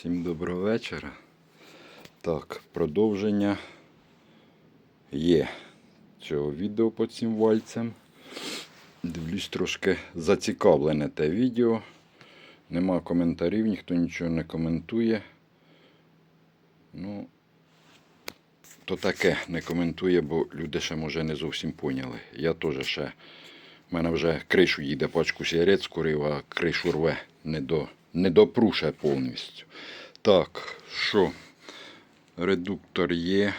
Всім доброго вечора. Так, продовження є цього відео по цим вальцям. Дивлюсь, трошки зацікавлене те відео. Нема коментарів, ніхто нічого не коментує. Ну, то таке не коментує, бо люди ще може не зовсім поняли. Я теж ще. У мене вже кришу їде, пачку сигарет скурив, а кришу рве не, до, не допруше повністю. Так, що? Редуктор є.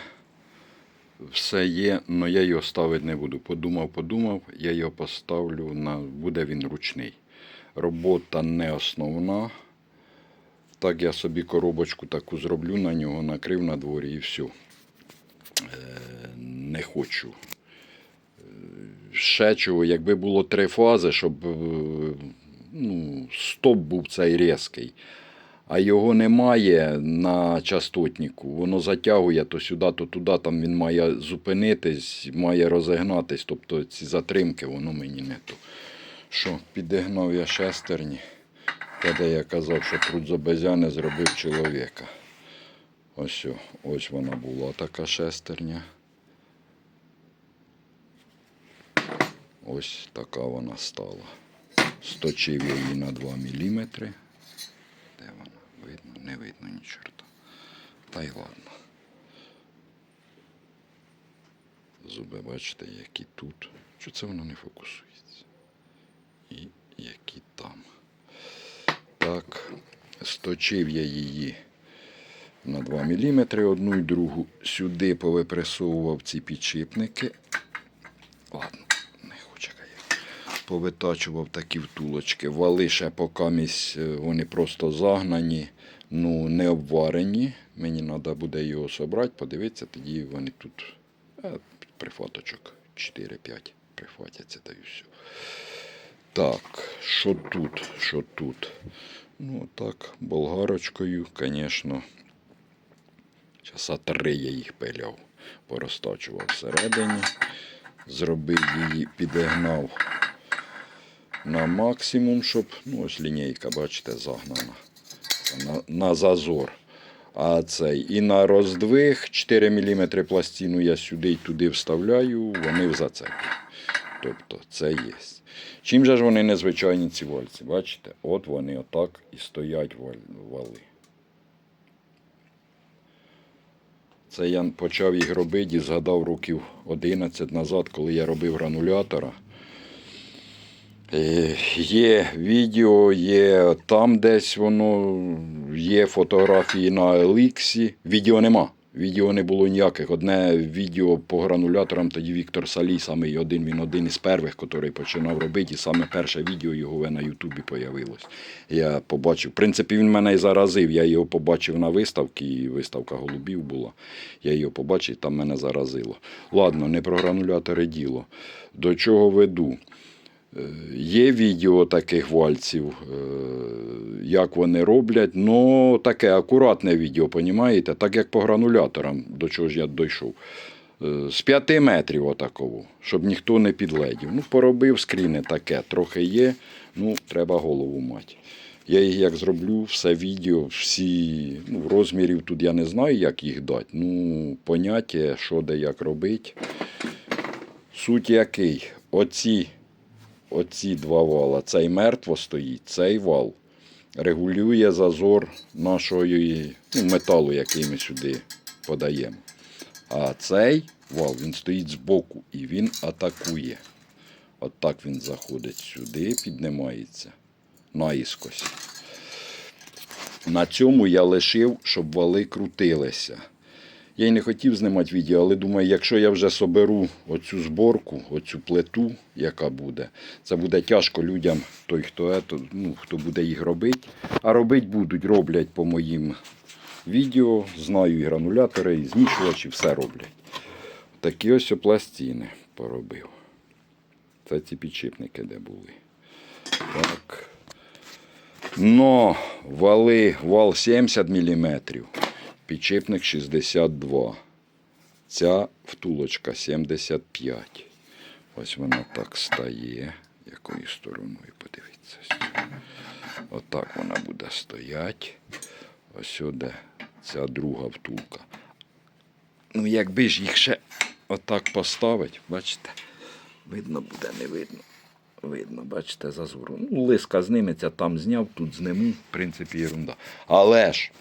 Все є, але я його ставити не буду. Подумав, подумав, я його поставлю на. Буде він ручний. Робота не основна. Так я собі коробочку таку зроблю на нього, накрив на дворі і все. Е, не хочу ще чого, якби було три фази, щоб е, ну, стоп був цей різкий. А його немає на частотнику. Воно затягує то сюди, то туди. Там він має зупинитись, має розігнатись. Тобто ці затримки, воно мені не то. Що, підігнав я шестерні. Та де я казав, що труд з зробив чоловіка. Ось, ось вона була така шестерня. Ось така вона стала. Сточив її на 2 мм. Де вона? Видно, не видно ні чорта. Та й ладно. Зуби, бачите, які тут. Що це воно не фокусується? І які там. Так, сточив я її на 2 мм, одну і другу. Сюди повипресовував ці підшипники. Ладно. Повитачував такі втулочки. Вали ще покамість, е, вони просто загнані, ну не обварені. Мені треба буде його собрати, подивитися, тоді вони тут е, прифаточок 4-5 прихватяться та й все. Так, що тут? Що тут? Ну, так, болгарочкою, звісно. Часа три я їх пиляв, порозтачував всередині, зробив її, підігнав на максимум, щоб, ну ось лінійка, бачите, загнана на, на зазор. А цей і на роздвиг 4 мм пластину я сюди і туди вставляю, вони в зацепі. Тобто це є. Чим же ж вони незвичайні ці вальці? Бачите? От вони отак і стоять вали. Це я почав їх робити і згадав років 11 назад, коли я робив гранулятора. Е, Є відео, є там десь воно, є фотографії на Еліксі. Відео нема. Відео не було ніяких. Одне відео по грануляторам, тоді Віктор Салій, самий один, він один із перших, який починав робити, і саме перше відео його на Ютубі появилось. Я побачив. В принципі, він мене і заразив. Я його побачив на виставці, виставка голубів була. Я його побачив, там мене заразило. Ладно, не про гранулятори діло. До чого веду? Е, Є відео таких вальців, е, як вони роблять, ну таке акуратне відео, понімаєте? так як по грануляторам, до чого ж я дійшов. Е, З 5 метрів отаково, щоб ніхто не підледів. Ну, поробив скріни таке, трохи є, ну, треба голову мати. Я їх як зроблю, все відео, всі ну, розмірів тут я не знаю, як їх дати. Ну, поняття, що де як робити. Суть який? Оці оці два вала. Цей мертво стоїть, цей вал регулює зазор нашої ну, металу, який ми сюди подаємо. А цей вал він стоїть збоку і він атакує. От так він заходить сюди, піднімається наїскось. На цьому я лишив, щоб вали крутилися. Я й не хотів знімати відео, але думаю, якщо я вже соберу оцю зборку, оцю плиту, яка буде, це буде тяжко людям, той, хто, ну, хто буде їх робити. А робити будуть, роблять по моїм відео, знаю і гранулятори, і змішувачі, все роблять. Такі ось пластини поробив. Це ці підшипники, де були. Так. Но вали, вал 70 мм, підшипник 62. Ця втулочка 75. Ось вона так стає. Якою стороною подивіться. Отак вона буде стояти. Ось сюди ця друга втулка. Ну, якби ж їх ще отак поставить, бачите, видно буде, не видно. Видно, бачите, зазору. Ну, лиска зниметься, там зняв, тут зниму, в принципі, ерунда. Але ж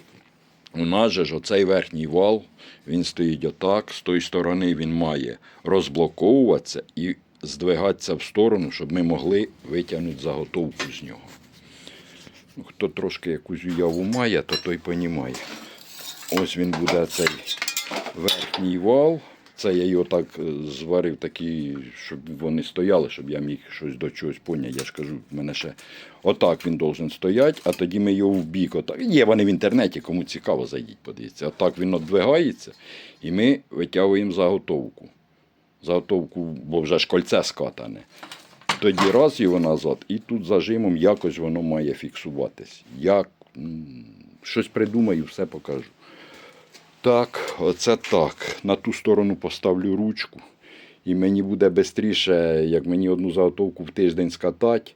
у нас же ж оцей верхній вал, він стоїть отак, з тої сторони він має розблоковуватися і здвигатися в сторону, щоб ми могли витягнути заготовку з нього. Ну, Хто трошки якусь уяву має, то той понімає. Ось він буде цей верхній вал. Це я його так е, зварив, такі, щоб вони стояли, щоб я міг щось до чогось поняти. Я ж кажу, в мене ще отак він должен стояти, а тоді ми його в бік. Отак. Є вони в інтернеті, кому цікаво, зайдіть, подивіться. Отак він одвигається, і ми витягуємо заготовку. Заготовку, бо вже ж кольце скатане. Тоді раз його назад, і тут зажимом якось воно має фіксуватись. Як щось придумаю, все покажу. Так, оце так. На ту сторону поставлю ручку. І мені буде швидше, як мені одну заготовку в тиждень скатати,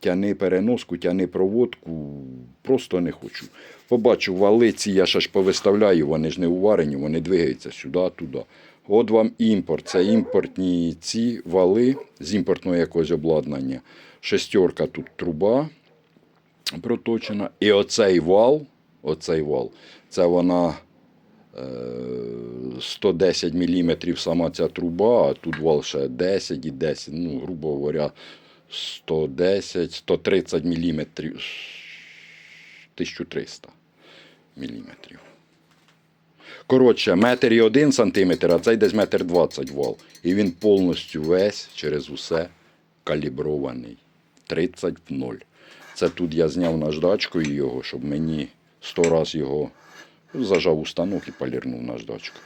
тяни переноску, тяни проводку. Просто не хочу. Побачу, вали ці я ще ж повиставляю, вони ж не уварені, вони двигаються сюди, туди. От вам імпорт. Це імпортні ці вали з імпортного якогось обладнання. Шестерка тут труба проточена. І оцей вал, оцей вал, це вона 110 мм сама ця труба, а тут вал ще 10 і 10, ну, грубо говоря, 110, 130 мм, 1300 мм. Коротше, метр і один сантиметр, а цей десь метр двадцять вал. І він повністю весь через усе калібрований. 30 в 0. Це тут я зняв наждачкою його, щоб мені сто раз його зажав у станок і полірнув наждачкою.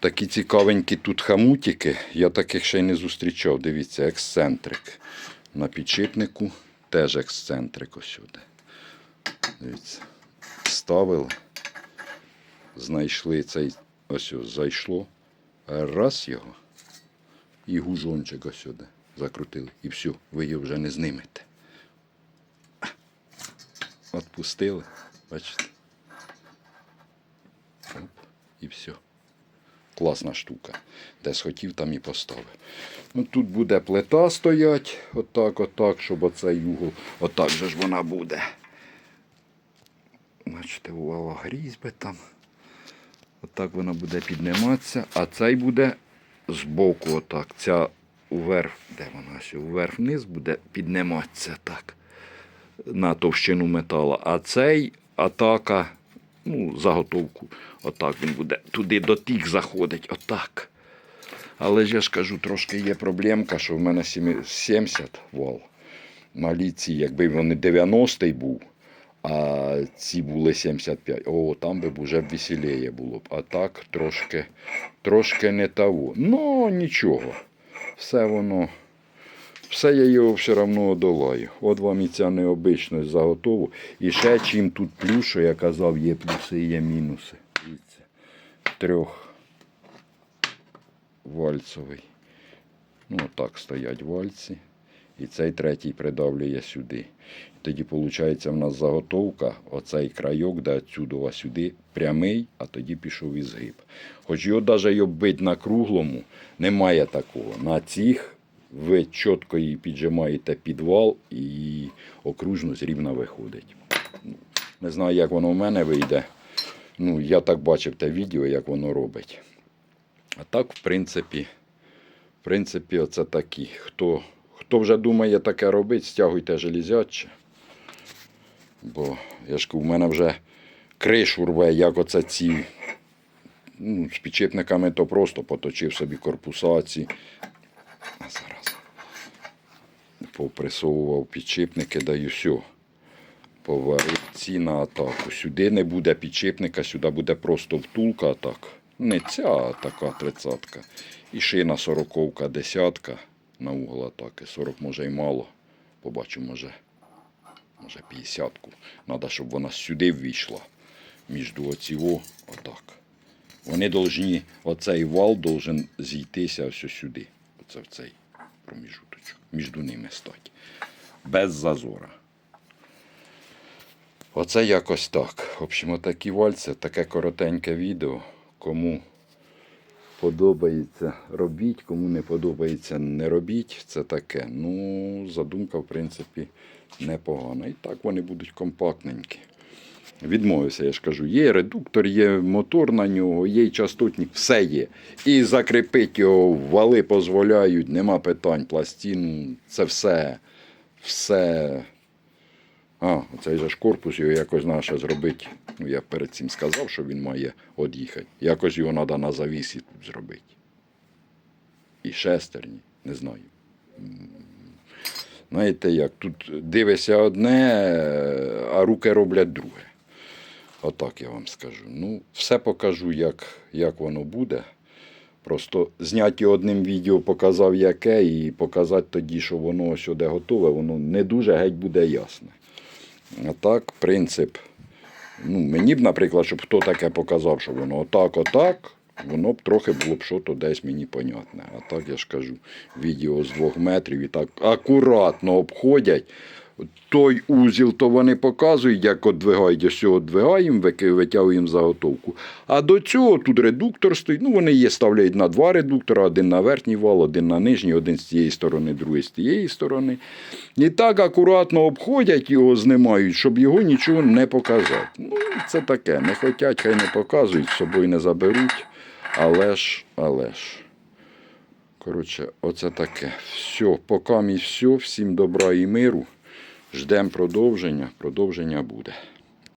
Такі цікавенькі тут хамутики. Я таких ще й не зустрічав. Дивіться, ексцентрик. На підшипнику теж ексцентрик ось сюди. Дивіться. Ставили знайшли цей, ось ось зайшло, раз його, і гужончик ось сюди закрутили. І все, ви його вже не знимете. Отпустили, бачите. І все. Класна штука. Де схотів, там і поставив. Ну, тут буде плита стоять, отак, отак, щоб оцей угол, отак же ж вона буде. Бачите, увага грізьби там. Отак вона буде підніматися, а цей буде збоку, отак. Ця уверх, де вона ще? Уверх вниз буде підніматися так. На товщину метала. А цей атака, ну, заготовку, отак він буде. Туди дотік заходить, отак. Але ж я ж кажу, трошки є проблемка, що в мене 70 вал. Малі ці, якби вони 90-й був, а ці були 75. О, там би вже веселіє було б. А так трошки, трошки не того. Ну, нічого. Все воно. Все я його все одно одолаю. От вам і ця необичність заготову. І ще чим тут плюс, що я казав, є плюси і є мінуси. Дивіться. Трьох вальцовий. Ну, отак стоять вальці. І цей третій придавлює сюди. Тоді, виходить, в нас заготовка, оцей крайок, де отсюди сюди, прямий, а тоді пішов і згиб. Хоч його навіть й оббить на круглому, немає такого. На цих ви чітко її піджимаєте під вал і окружність рівна виходить. Не знаю, як воно в мене вийде. Ну, я так бачив те відео, як воно робить. А так, в принципі, в принципі, оце такі. Хто, хто вже думає таке робити, стягуйте железяче. Бо я ж кажу, в мене вже кришу рве, як оце ці. Ну, з підчепниками то просто поточив собі корпуса ці. Зараз. Попресовував підчепники, даю все. Поварив ці на атаку. Сюди не буде підчепника, сюди буде просто втулка атак. Не ця, а така тридцятка. І шина сороковка, десятка на угол атаки. 40 може й мало. Побачу, може, може 50-ку. Треба, щоб вона сюди ввійшла. Між оціво, отак. Вони должні, оцей вал должен зійтися ось сюди. Оце в цей проміжуточок. Між ними стати. Без зазора. Оце якось так. В общем, такі вальці, таке коротеньке відео. Кому подобається, робіть, кому не подобається, не робіть. Це таке. Ну, задумка, в принципі, непогана. І так вони будуть компактненькі. Відмовився, я ж кажу, є редуктор, є мотор на нього, є частотник, все є. І закріпити його вали дозволяють, нема питань, пластину, це все, все. А, оцей же ж корпус його якось наше зробити. Ну, я перед цим сказав, що він має од'їхати. Якось його треба на завісі зробити. І шестерні, не знаю. Знаєте як, тут дивишся одне, а руки роблять друге. Отак я вам скажу. Ну, все покажу, як, як воно буде. Просто зняті одним відео показав яке, і показати тоді, що воно сюди готове, воно не дуже геть буде ясне. А так, принцип. Ну, мені б, наприклад, щоб хто таке показав, що воно отак, отак, воно б трохи було б що то десь мені понятне. А так я ж кажу, відео з двох метрів і так акуратно обходять. Той узіл, то вони показують, як одвигають, ось цього одвигаємо, витягуємо заготовку. А до цього тут редуктор стоїть. Ну, вони є ставляють на два редуктора, один на верхній вал, один на нижній, один з цієї сторони, другий з тієї сторони. І так акуратно обходять його, знімають, щоб його нічого не показати. Ну, це таке. Не хочуть, хай не показують, з собою не заберуть. Але ж, але ж. Коротше, оце таке. Все, поки мій все. Всім добра і миру. Ждемо продовження. Продовження буде.